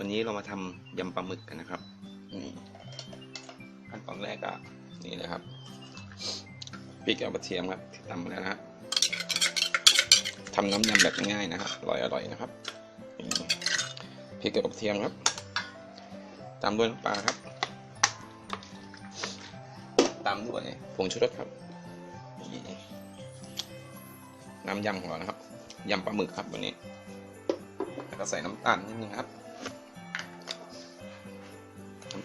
วันนี้เรามาทำยำปลาหมึกกันนะครับนี่ขั้นตอนแรกก็นี่นะครับพริกกับกระเทียมครับที่ตำมาแล้วนะทำน้ำยำแบบง่ายนะครับอร่อยอร่อยนะครับพริกกับกระเทียมครับตามด้วยน้ำปลาครับตามด้วยผงชูรสครับนี่น้ำยำของเรานะครับยำปลาหมึกครับวันนี้แล้วก็ใส่น้ำตาลนิดนึงครับ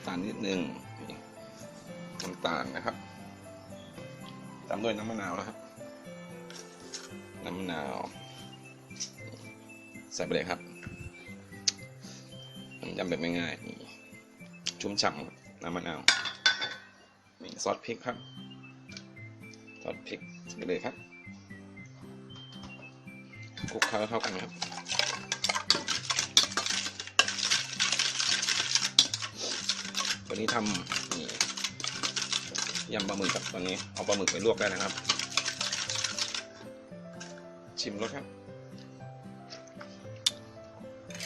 ำตาลนิดนึงน้ำตาลนะครับ ตามด้วยน้ำมะนาวนะครับ น้ำมะนาว ใส่ไปเลยครับน้ำยำแบบง่ายๆชุ่มฉ่ำน้ำมะนาวนี่ซอสพริกครับ ซอสพริกไปเลยครับคลุกเคล้าเข้ากันครับ วันนี้ทำนี่ยำปลาหมึกครับตอนนี้เอาปลาหมึกไปลวกได้นะครับ ชิมรสครับ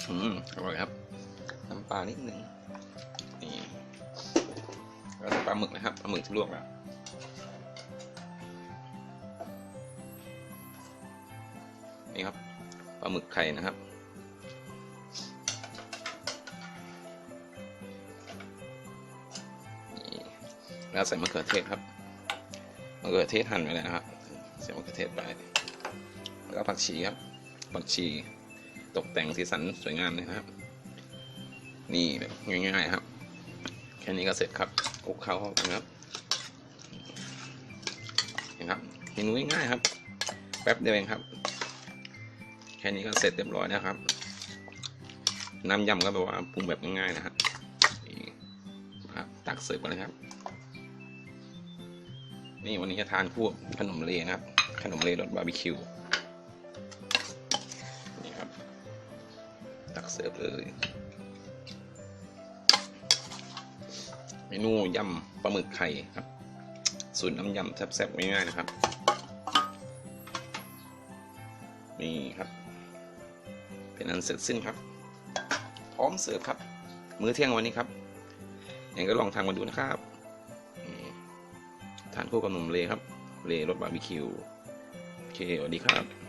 อืมอร่อยครับน้ำปลานิดนึงนี่แล้วปลาหมึกนะครับปลาหมึกที่ลวกแล้วนี่ครับปลาหมึกไข่นะครับ แล้วใส่มะเขือเทศครับมะเขือเทศหั่นไว้เลยนะครับใส่มะเขือเทศไปแล้วก็ผักชีครับผักชีตกแต่งสีสันสวยงามเลยนะครับ นี่แบบง่ายๆครับ แค่นี้ก็เสร็จครับคลุกเคล้าเข้ากันครับเห็นครับเมนูง่ายๆครับ แป๊บเดียวเองครับ แค่นี้ก็เสร็จเรียบร้อยนะครับ น้ำยำก็แบบว่าปรุงแบบง่ายๆนะครับนี่ครับตักเสิร์ฟกันเลยครับ นี่วันนี้จะทานคู่กับขนมเลนะครับ ขนมเลรสบาร์บีคิวนี่ครับ ตักเสิร์ฟเลยเมนูยำปลาหมึกไข่ครับ สูตรน้ำยำแซ่บๆง่ายๆนะครับ นี่ครับ เป็นอันเสร็จสิ้นครับ พร้อมเสิร์ฟครับ มื้อเที่ยงวันนี้ครับยังก็ลองทำมาดูนะครับ ทานคู่กับหนุ่มเลครับเลรสบาร์บีคิวโอเคสวัสดีครับ